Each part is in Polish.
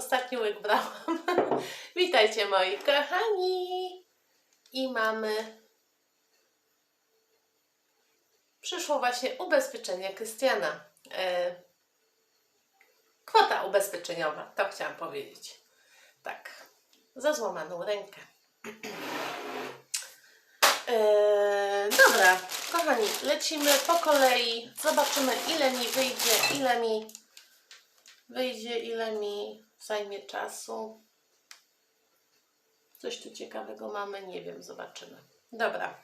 Ostatni łyk brałam. Witajcie moi kochani. I mamy... Przyszło właśnie ubezpieczenie Krystiana. E... Kwota ubezpieczeniowa, to chciałam powiedzieć. Tak, za złamaną rękę. Eee, dobra, kochani, lecimy po kolei. Zobaczymy, ile mi wyjdzie, ile mi wyjdzie, ile mi zajmie czasu. Coś tu ciekawego mamy, nie wiem, zobaczymy. Dobra.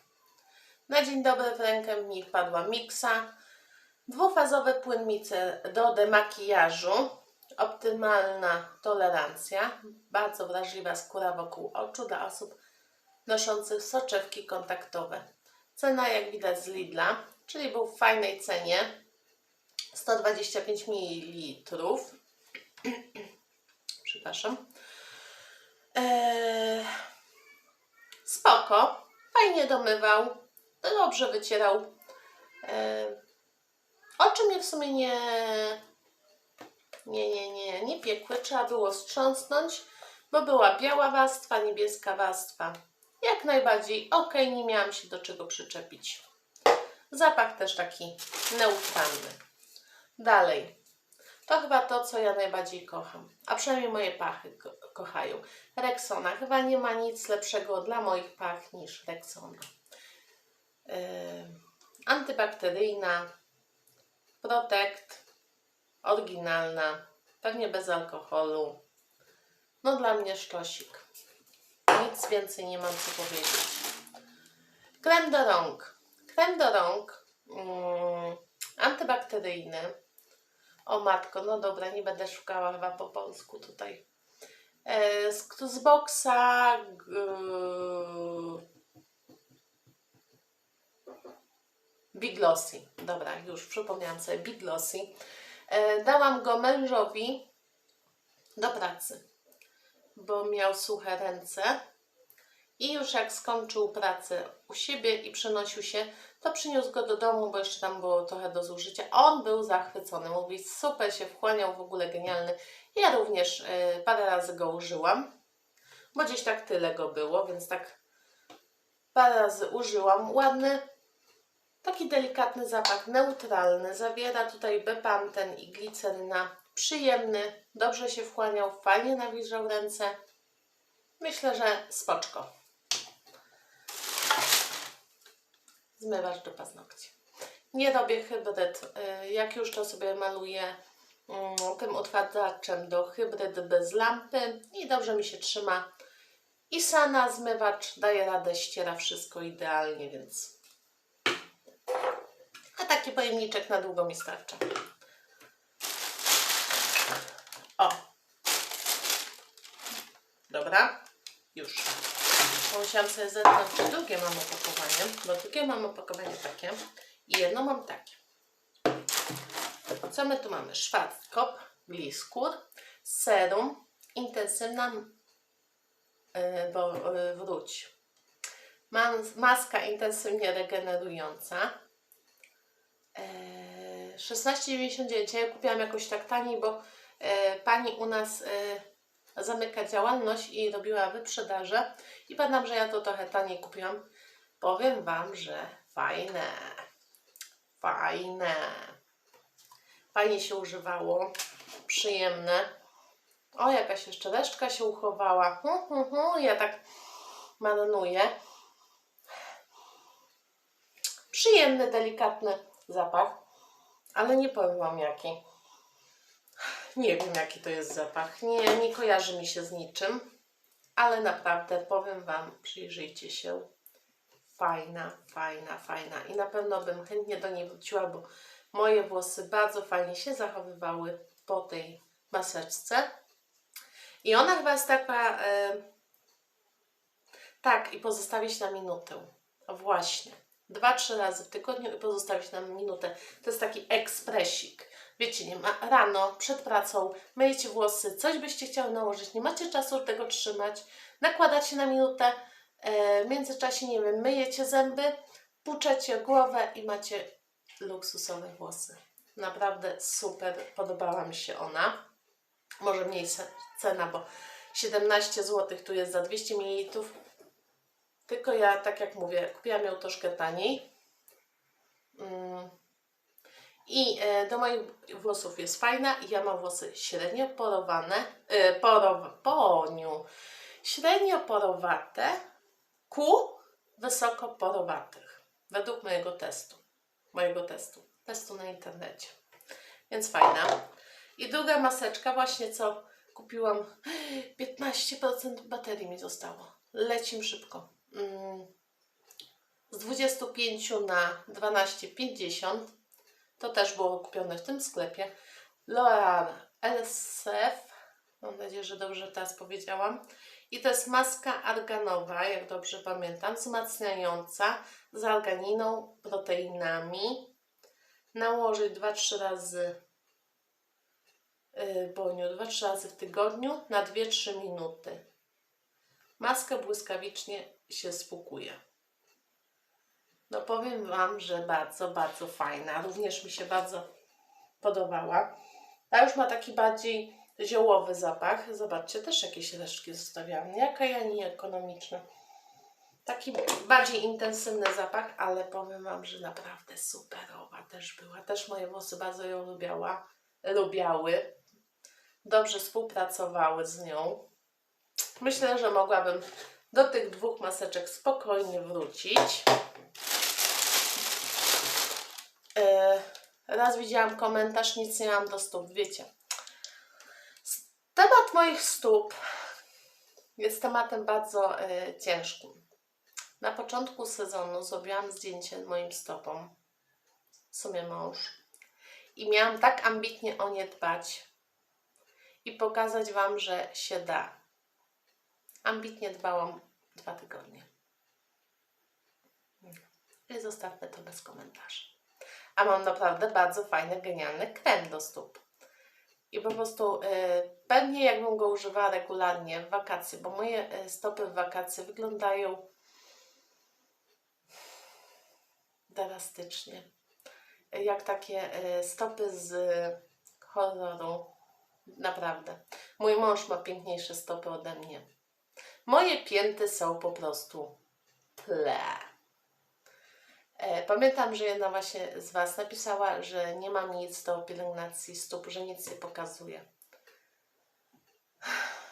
Na dzień dobry w rękę mi wpadła miksa. Dwufazowe płynnice do demakijażu. Optymalna tolerancja. Bardzo wrażliwa skóra wokół oczu dla osób noszących soczewki kontaktowe. Cena jak widać z Lidla, czyli był w fajnej cenie. 125 ml. Przepraszam. Eee, spoko. Fajnie domywał. Dobrze wycierał. Eee, oczy mnie w sumie nie... Nie, nie, nie, nie piekły. Trzeba było strząsnąć, bo była biała warstwa, niebieska warstwa. Jak najbardziej ok, nie miałam się do czego przyczepić. Zapach też taki neutralny. Dalej. To chyba to, co ja najbardziej kocham. A przynajmniej moje pachy ko kochają. Rexona. Chyba nie ma nic lepszego dla moich pach niż Rexona. Yy, antybakteryjna. Protect. Oryginalna. Pewnie bez alkoholu. No dla mnie sztosik. Nic więcej nie mam co powiedzieć. Krem do rąk. Krem do rąk mm, antybakteryjny. O matko, no dobra, nie będę szukała chyba po polsku tutaj. E, z, z boxa g, Biglossy. Dobra, już przypomniałam sobie Biglossy. E, dałam go mężowi do pracy bo miał suche ręce. I już jak skończył pracę u siebie i przenosił się, to przyniósł go do domu, bo jeszcze tam było trochę do zużycia. On był zachwycony, mówi super się wchłaniał, w ogóle genialny. Ja również y, parę razy go użyłam, bo gdzieś tak tyle go było, więc tak parę razy użyłam. Ładny, taki delikatny zapach, neutralny. Zawiera tutaj bepanten i gliceryna przyjemny, dobrze się wchłaniał, fajnie nawilżał ręce. Myślę, że spoczko. Zmywacz do paznokci. Nie robię hybryd. Y, jak już to sobie maluję mm, tym utwardzaczem do hybryd bez lampy i dobrze mi się trzyma. I Sana zmywacz daje radę, ściera wszystko idealnie, więc a taki pojemniczek na długo mi starcza. O. Dobra. Już. Musiałam sobie zetknąć, czy drugie mam opakowanie, bo drugie mam opakowanie takie i jedno mam takie. Co my tu mamy? Schwarzkopf, Bliskur, serum, intensywna yy, bo, yy, wróć. Mas, maska intensywnie regenerująca. Yy, 16,99. Ja kupiłam jakoś tak taniej, bo E, pani u nas e, zamyka działalność i robiła wyprzedaże i pamiętam, że ja to trochę taniej kupiłam. Powiem Wam, że fajne, fajne. Fajnie się używało, przyjemne. O, jakaś jeszcze resztka się uchowała. Hu, hu, hu. Ja tak marynuję. Przyjemny, delikatny zapach, ale nie powiem Wam jaki. Nie wiem, jaki to jest zapach. Nie, nie kojarzy mi się z niczym. Ale naprawdę powiem Wam, przyjrzyjcie się. Fajna, fajna, fajna. I na pewno bym chętnie do niej wróciła, bo moje włosy bardzo fajnie się zachowywały po tej maseczce. I ona chyba jest taka... E, tak, i pozostawić na minutę. Właśnie. Dwa, trzy razy w tygodniu i pozostawić na minutę. To jest taki ekspresik wiecie, nie ma, rano, przed pracą, myjecie włosy, coś byście chciały nałożyć, nie macie czasu tego trzymać, nakładacie na minutę, e, w międzyczasie, nie wiem, myjecie zęby, puczecie głowę i macie luksusowe włosy. Naprawdę super, podobała mi się ona. Może mniej cena, bo 17 zł tu jest za 200 ml. Tylko ja, tak jak mówię, kupiłam ją troszkę taniej. Mm. I e, do moich włosów jest fajna. Ja mam włosy średnio porowane, e, porow, poniu, średnio porowate ku wysoko porowatych. Według mojego testu. Mojego testu. Testu na internecie. Więc fajna. I druga maseczka, właśnie co kupiłam. 15% baterii mi zostało. Lecim szybko. Mm. Z 25 na 12,50 to też było kupione w tym sklepie. L'Oreal LSF. Mam nadzieję, że dobrze teraz powiedziałam. I to jest maska arganowa, jak dobrze pamiętam, wzmacniająca z arganiną, proteinami. Nałożyć 2-3 razy yy, boniu, 2-3 razy w tygodniu na 2-3 minuty. Maska błyskawicznie się spłukuje. No powiem Wam, że bardzo, bardzo fajna. Również mi się bardzo podobała. Ta już ma taki bardziej ziołowy zapach. Zobaczcie, też jakieś resztki zostawiałam. Jaka ja nieekonomiczna. Taki bardziej intensywny zapach, ale powiem Wam, że naprawdę superowa też była. Też moje włosy bardzo ją lubiała, lubiały. Dobrze współpracowały z nią. Myślę, że mogłabym do tych dwóch maseczek spokojnie wrócić. E, raz widziałam komentarz, nic nie mam do stóp, wiecie. Temat moich stóp jest tematem bardzo e, ciężkim. Na początku sezonu zrobiłam zdjęcie moim stopom, w sumie mąż, i miałam tak ambitnie o nie dbać i pokazać Wam, że się da. Ambitnie dbałam dwa tygodnie. I zostawmy to bez komentarzy. A mam naprawdę bardzo fajny, genialny krem do stóp. I po prostu y, pewnie jakbym go używała regularnie w wakacje, bo moje y, stopy w wakacje wyglądają drastycznie. Jak takie y, stopy z horroru. Naprawdę. Mój mąż ma piękniejsze stopy ode mnie. Moje pięty są po prostu ple. E, Pamiętam, że jedna właśnie z Was napisała, że nie mam nic do pielęgnacji stóp, że nic nie pokazuje.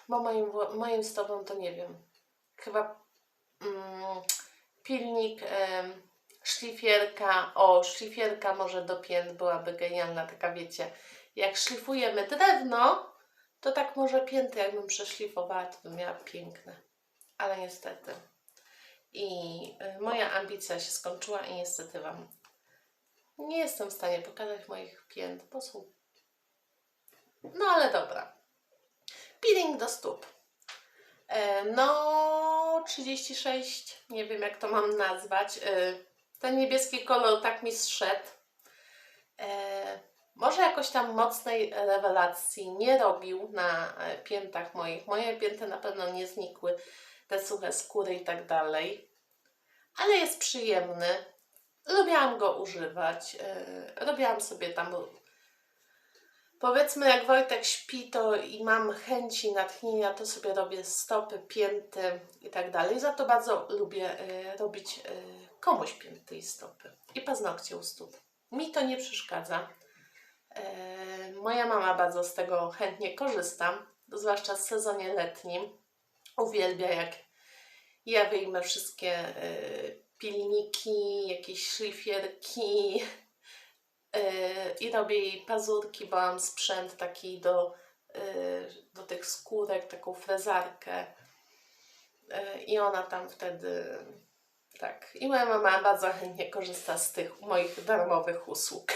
Bo moim, moim stopom to nie wiem. Chyba mm, pilnik, szlifierka. O, szlifierka może do pięt byłaby genialna, taka wiecie. Jak szlifujemy drewno, to tak może pięty jakbym przeszlifowała, to bym miała piękne. Ale niestety. I y, moja ambicja się skończyła i niestety Wam nie jestem w stanie pokazać moich pięt, bo są... No ale dobra. Peeling do stóp. E, No, 36, nie wiem jak to mam nazwać. E, Ten niebieski kolor tak mi zszedł. E, Może jakoś tam mocnej rewelacji nie robił na piętach moich. Moje pięty na pewno nie znikły te suche skóry i tak dalej. Ale jest przyjemny. Lubiłam go używać. Yy, robiłam sobie tam. Powiedzmy, jak Wojtek śpi, to i mam chęci, natchnienia, to sobie robię stopy, pięty i tak dalej. Za to bardzo lubię yy, robić yy, komuś pięty i stopy. I paznokcie u stóp. Mi to nie przeszkadza. Moja mama bardzo z tego chętnie korzysta, zwłaszcza w sezonie letnim. Uwielbia, jak ja wyjmę wszystkie y, pilniki, jakieś szlifierki y, i robię jej pazurki, bo mam sprzęt taki do, y, do tych skórek, taką frezarkę. I ona tam wtedy tak. I moja mama bardzo chętnie korzysta z tych moich darmowych usług.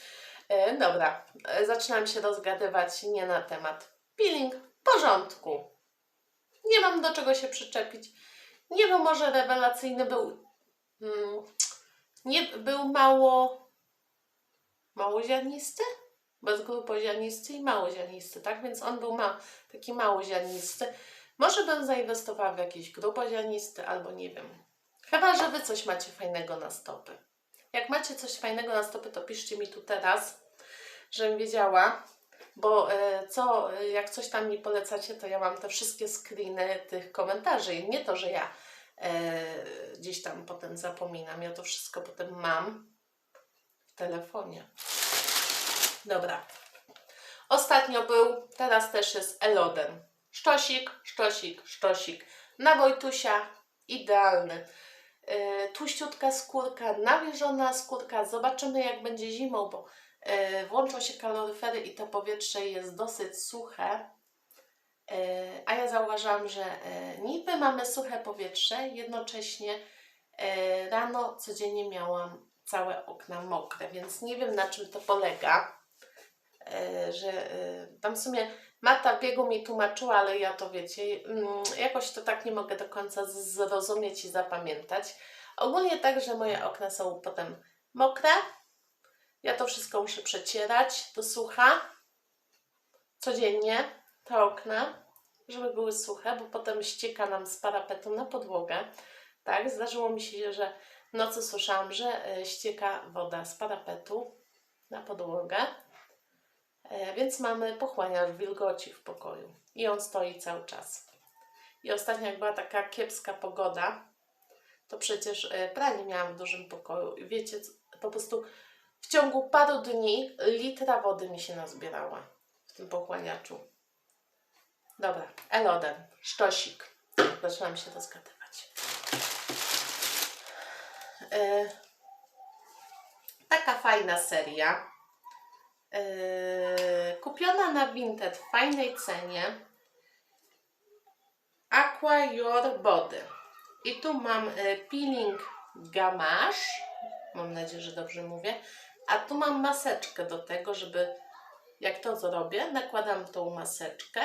Dobra, zaczynam się rozgadywać nie na temat. Peeling porządku. Nie mam do czego się przyczepić. Nie był może rewelacyjny, był. Mm, nie, był mało. małoziarnisty? Bez grupoziarnisty i małoziarnisty, tak? Więc on był ma, taki małoziarnisty. Może bym zainwestowała w jakiś grupoziarnisty, albo nie wiem. Chyba, że Wy coś macie fajnego na stopy. Jak macie coś fajnego na stopy, to piszcie mi tu teraz, żebym wiedziała, bo e, co, e, jak coś tam mi polecacie, to ja mam te wszystkie screeny tych komentarzy i nie to, że ja e, gdzieś tam potem zapominam, ja to wszystko potem mam w telefonie. Dobra. Ostatnio był, teraz też jest Eloden. Sztosik, sztosik, sztosik. Na Wojtusia idealny. Tuściutka skórka, nawilżona skórka. Zobaczymy jak będzie zimą, bo włączą się kaloryfery i to powietrze jest dosyć suche. Yy, a ja zauważyłam, że yy, niby mamy suche powietrze, jednocześnie rano codziennie miałam całe okna mokre, więc nie wiem na czym to polega, że tam w sumie Marta biegu mi tłumaczyła, ale ja to wiecie, mm, jakoś to tak nie mogę do końca zrozumieć i zapamiętać. Ogólnie tak, że moje okna są potem mokre. Ja to wszystko muszę przecierać do sucha codziennie, te okna, żeby były suche, bo potem ścieka nam z parapetu na podłogę. Tak, zdarzyło mi się, że w nocy słyszałam, że e, ścieka woda z parapetu na podłogę. E, Więc mamy pochłaniacz wilgoci w pokoju i on stoi cały czas. I ostatnio, jak była taka kiepska pogoda, to przecież e, pranie miałam w dużym pokoju i wiecie, po prostu w ciągu paru dni litra wody mi się nazbierała w tym pochłaniaczu. Dobra, Eloden, sztosik. Zaczynam się rozgadywać. E, taka fajna seria. Yy, kupiona na Vinted w fajnej cenie Aqua Your Body i tu mam y, peeling Gamache mam nadzieję, że dobrze mówię a tu mam maseczkę do tego, żeby jak to zrobię, nakładam tą maseczkę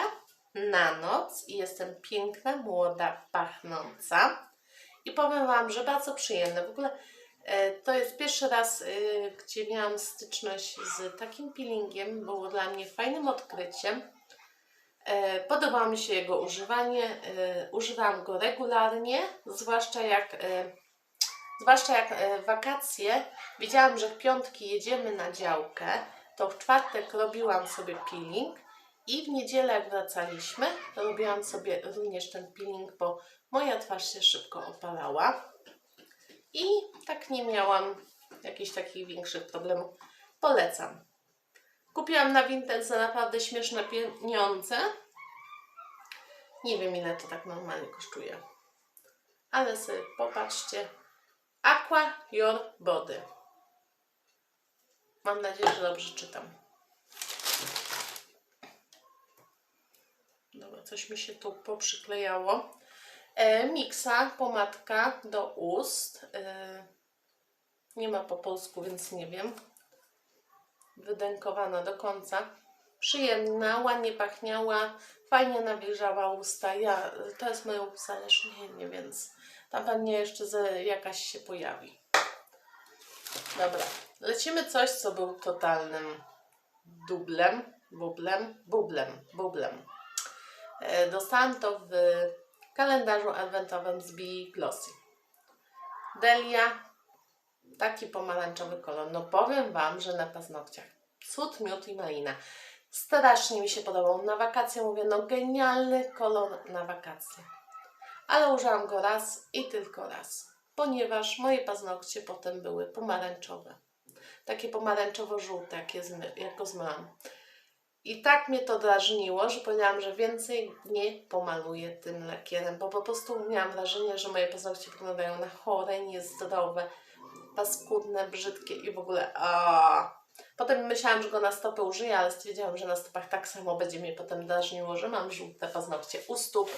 na noc i jestem piękna, młoda, pachnąca i powiem Wam, że bardzo przyjemne w ogóle E, To jest pierwszy raz, y, gdzie miałam styczność z takim peelingiem. Było dla mnie fajnym odkryciem. E, Podobało mi się jego używanie. e, Używam go regularnie, zwłaszcza jak, e, zwłaszcza jak e, wakacje. Wiedziałam, że w piątki jedziemy na działkę, to w czwartek robiłam sobie peeling i w niedzielę jak wracaliśmy, robiłam sobie również ten peeling, bo moja twarz się szybko opalała. I tak nie miałam jakichś takich większych problemów. Polecam. Kupiłam na Vinted za naprawdę śmieszne pieniądze. Nie wiem ile to tak normalnie kosztuje. Ale sobie popatrzcie. Aqua Your Body. Mam nadzieję, że dobrze czytam. Dobra, coś mi się tu poprzyklejało. E, miksa, pomadka do ust. E, nie ma po polsku, więc nie wiem. Wydękowana do końca. Przyjemna, ładnie pachniała, fajnie nawilżała usta. Ja, to jest moje uzależnienie, więc tam pewnie jeszcze ze, jakaś się pojawi. Dobra, lecimy coś, co był totalnym dublem, bublem, bublem, bublem. E, Dostałam to w kalendarzu adwentowym z Bee Glossy. Delia, taki pomarańczowy kolor. No powiem Wam, że na paznokciach cud, miód i malina. Strasznie mi się podobał. Na wakacje mówię, no genialny kolor na wakacje. Ale użyłam go raz i tylko raz, ponieważ moje paznokcie potem były pomarańczowe. Takie pomarańczowo-żółte, jak, je zmy, jak go zmyłam. I tak mnie to drażniło, że powiedziałam, że więcej nie pomaluję tym lakierem, bo po prostu miałam wrażenie, że moje paznokcie wyglądają na chore, niezdrowe, paskudne, brzydkie i w ogóle a. Potem myślałam, że go na stopy użyję, ale stwierdziłam, że na stopach tak samo będzie mnie potem drażniło, że mam żółte paznokcie u stóp.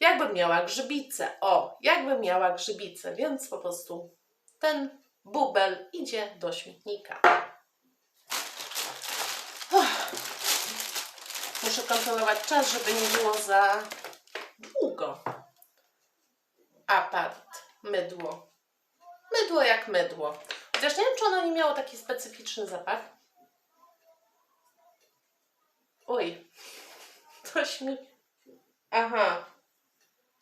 Jakbym miała grzybicę. O, jakbym miała grzybicę, więc po prostu ten bubel idzie do śmietnika. Muszę kontrolować czas, żeby nie było za długo. Apart, mydło. Mydło jak mydło. Chociaż nie wiem, czy ono nie miało taki specyficzny zapach. Oj, coś mi... Aha,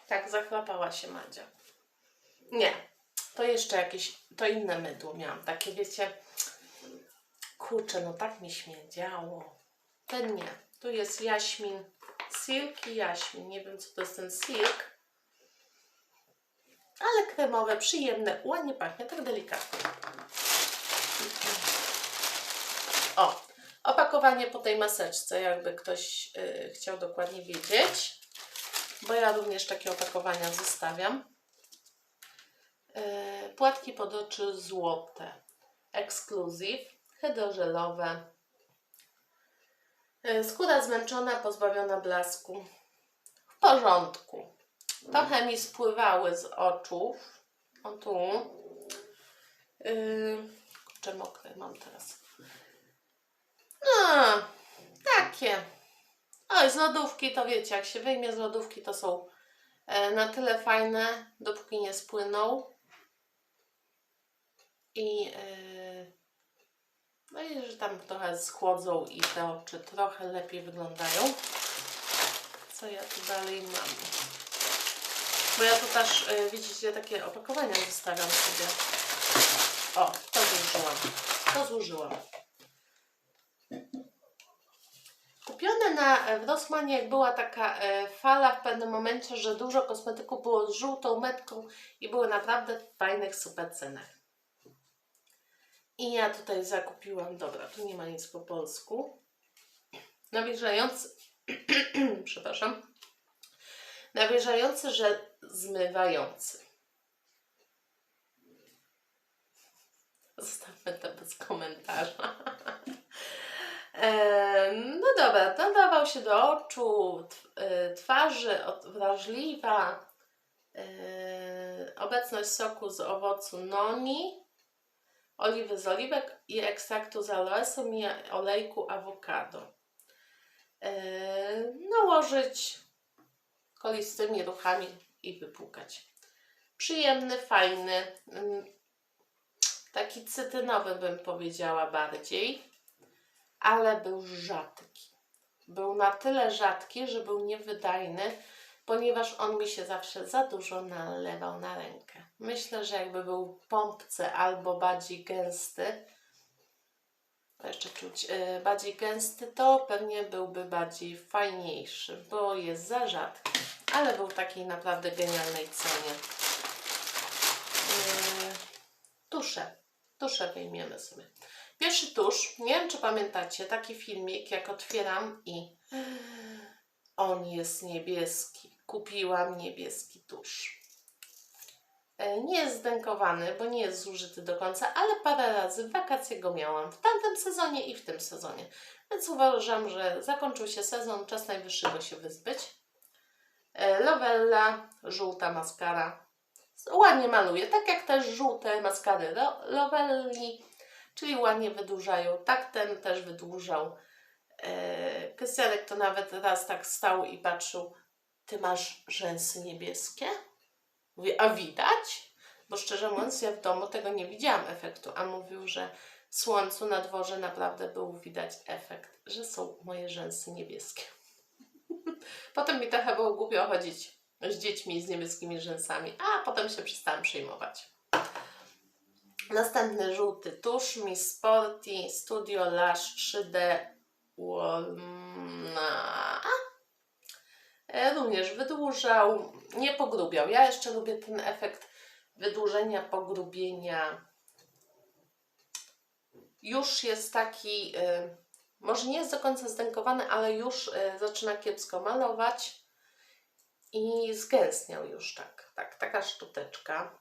tak zachlapała się Madzia. Nie, to jeszcze jakieś, to inne mydło miałam. Takie, wiecie, kurczę, no tak mi śmierdziało. ten nie. Tu jest jaśmin, silk i jaśmin. Nie wiem, co to jest ten silk. Ale kremowe, przyjemne, ładnie pachnie, tak delikatnie. O, opakowanie po tej maseczce, jakby ktoś y, chciał dokładnie wiedzieć. Bo ja również takie opakowania zostawiam. Y, płatki pod oczy złote. Exclusive, hydrożelowe. Y, skóra zmęczona, pozbawiona blasku. W porządku. Trochę mi spływały z oczów. O tu. Yy, kurczę, mokre mam teraz. Takie. Oj, z lodówki to wiecie, jak się wyjmie z lodówki, to są e, na tyle fajne, dopóki nie spłyną. I e, no i że tam trochę schłodzą i te oczy trochę lepiej wyglądają. Co ja tu dalej mam? Bo ja tu też, y, widzicie, takie opakowania zostawiam sobie. O, to zużyłam. To zużyłam. Kupione na e, Rossmanie, jak była taka e, fala w pewnym momencie, że dużo kosmetyków było z żółtą metką i były naprawdę w fajnych, super cenach. I ja tutaj zakupiłam, dobra, tu nie ma nic po polsku. Nawilżający, przepraszam, nawilżający, że zmywający. Zostawmy to bez komentarza. No dobra, nadawał się do oczu, y, twarzy, wrażliwa, y, obecność soku z owocu noni, oliwy z oliwek i ekstraktu z aloesu i olejku awokado. Nałożyć kolistymi ruchami i wypłukać. Przyjemny, fajny, mm, taki cytynowy bym powiedziała bardziej, ale był rzadki. Był na tyle rzadki, że był niewydajny, ponieważ on mi się zawsze za dużo nalewał na rękę. Myślę, że jakby był pompce albo bardziej gęsty, jeszcze czuć, yy, bardziej gęsty, to pewnie byłby bardziej fajniejszy, bo jest za rzadki, ale był takiej naprawdę genialnej cenie. Yy, tusze, tusze wyjmiemy sobie. Pierwszy tusz, nie wiem czy pamiętacie, taki filmik jak otwieram i on jest niebieski. Kupiłam niebieski tusz. E, Nie jest zdękowany, bo nie jest zużyty do końca, ale parę razy w wakacje go miałam w tamtym sezonie i w tym sezonie. Więc uważam, że zakończył się sezon, czas najwyższy go się wyzbyć. E, Lovella, żółta maskara. Ładnie maluje, tak jak też żółte maskary Lo- Lovelli, czyli ładnie wydłużają. Tak ten też wydłużał. E, Krystianek to nawet raz tak stał i patrzył, ty masz rzęsy niebieskie? Mówię, a widać? Bo szczerze mówiąc, ja w domu tego nie widziałam efektu, a mówił, że w słońcu na dworze naprawdę był widać efekt, że są moje rzęsy niebieskie. Potem mi trochę było głupio chodzić z dziećmi z niebieskimi rzęsami, a potem się przestałam przejmować. Następny żółty tusz Miss Sporty Studio Lash 3D Walna. E, Również wydłużał, nie pogrubiał. Ja jeszcze lubię ten efekt wydłużenia, pogrubienia. Już jest taki, e, może nie jest do końca zdękowany, ale już e, zaczyna kiepsko malować i zgęstniał już tak, tak, taka sztuteczka.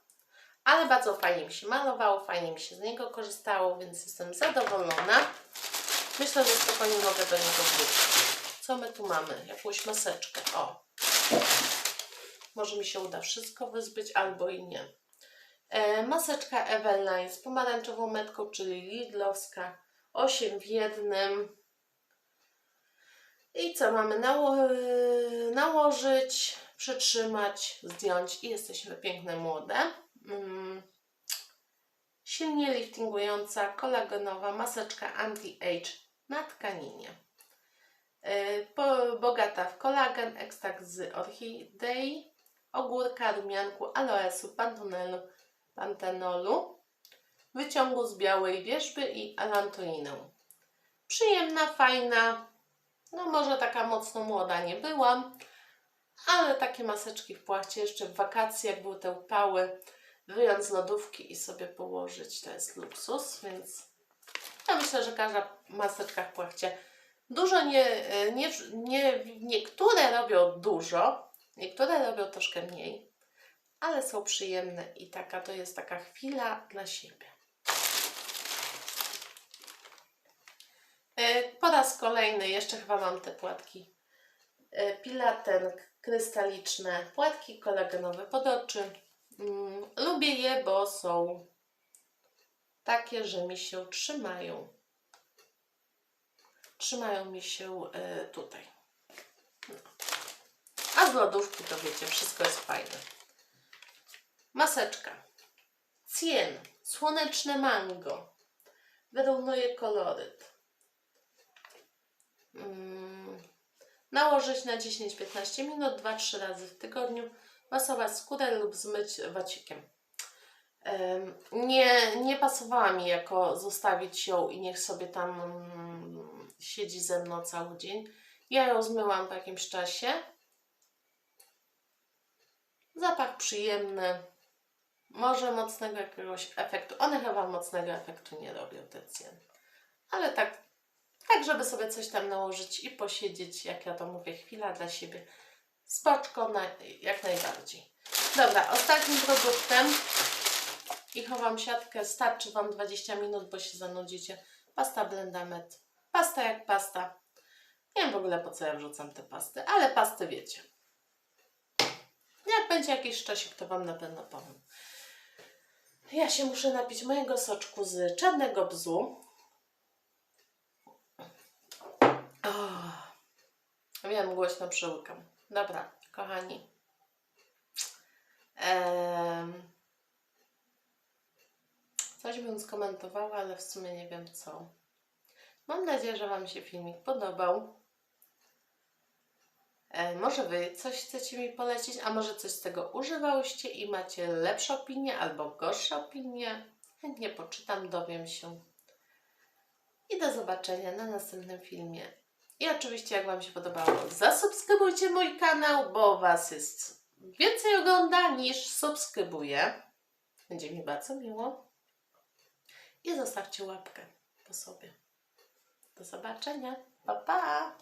Ale bardzo fajnie mi się malowało, fajnie mi się z niego korzystało, więc jestem zadowolona. Myślę, że spokojnie mogę do niego wrócić. Co my tu mamy? Jakąś maseczkę. O! Może mi się uda wszystko wyzbyć, albo i nie. E, maseczka Eveline z pomarańczową metką, czyli Lidlowska. 8 w jednym. I co mamy nało- nałożyć, przytrzymać, zdjąć i jesteśmy piękne, młode. Mm. Silnie liftingująca, kolagenowa maseczka anti-age na tkaninie. Po- Bogata w kolagen, ekstrakt z orchidei, ogórka, rumianku, aloesu, pantenolu, pantenolu, wyciągu z białej wierzby i alantoinę. Przyjemna, fajna, No może taka mocno młoda nie byłam, ale takie maseczki w płachcie jeszcze w wakacje, jak były te upały, wyjąć z lodówki i sobie położyć, to jest luksus, więc ja myślę, że każda maseczka w płachcie dużo nie, nie, nie, niektóre robią dużo, niektóre robią troszkę mniej, ale są przyjemne i taka to jest taka chwila dla siebie. E, Po raz kolejny jeszcze chyba mam te płatki e, Pilaten krystaliczne, płatki kolagenowe pod oczy. Mm, lubię je, bo są takie, że mi się trzymają. Trzymają mi się e, tutaj. A z lodówki to wiecie, wszystko jest fajne. Maseczka. Cien. Słoneczne mango. Wyrównuję koloryt. Mm, Nałożyć na 10-15 minut, 2-3 razy w tygodniu. Masować skórę lub zmyć wacikiem. Em, Nie, nie pasowała mi jako zostawić ją i niech sobie tam mm, siedzi ze mną cały dzień. Ja ją zmyłam po jakimś czasie. Zapach przyjemny. Może mocnego jakiegoś efektu. One chyba mocnego efektu nie robią te. Ale tak, tak, żeby sobie coś tam nałożyć i posiedzieć, jak ja to mówię, chwila dla siebie. Spoczko na, jak najbardziej. Dobra, ostatnim produktem i chowam siatkę. Starczy Wam 20 minut, bo się zanudzicie. Pasta Blendamet. Pasta jak pasta. Nie wiem w ogóle po co ja wrzucam te pasty, ale pasty wiecie. Jak będzie jakiś szczosik, to Wam na pewno powiem. Ja się muszę napić mojego soczku z czarnego bzu. Oh. Wiem, głośno przełykam. Dobra, kochani. Coś bym skomentowała, ale w sumie nie wiem co. Mam nadzieję, że Wam się filmik podobał. E, może Wy coś chcecie mi polecić, a może coś z tego używałyście i macie lepsze opinie albo gorsze opinie. Chętnie poczytam, dowiem się. I do zobaczenia na następnym filmie. I oczywiście, jak Wam się podobało, zasubskrybujcie mój kanał, bo Was jest więcej ogląda niż subskrybuje. Będzie mi bardzo miło. I zostawcie łapkę po sobie. Do zobaczenia. Pa, pa!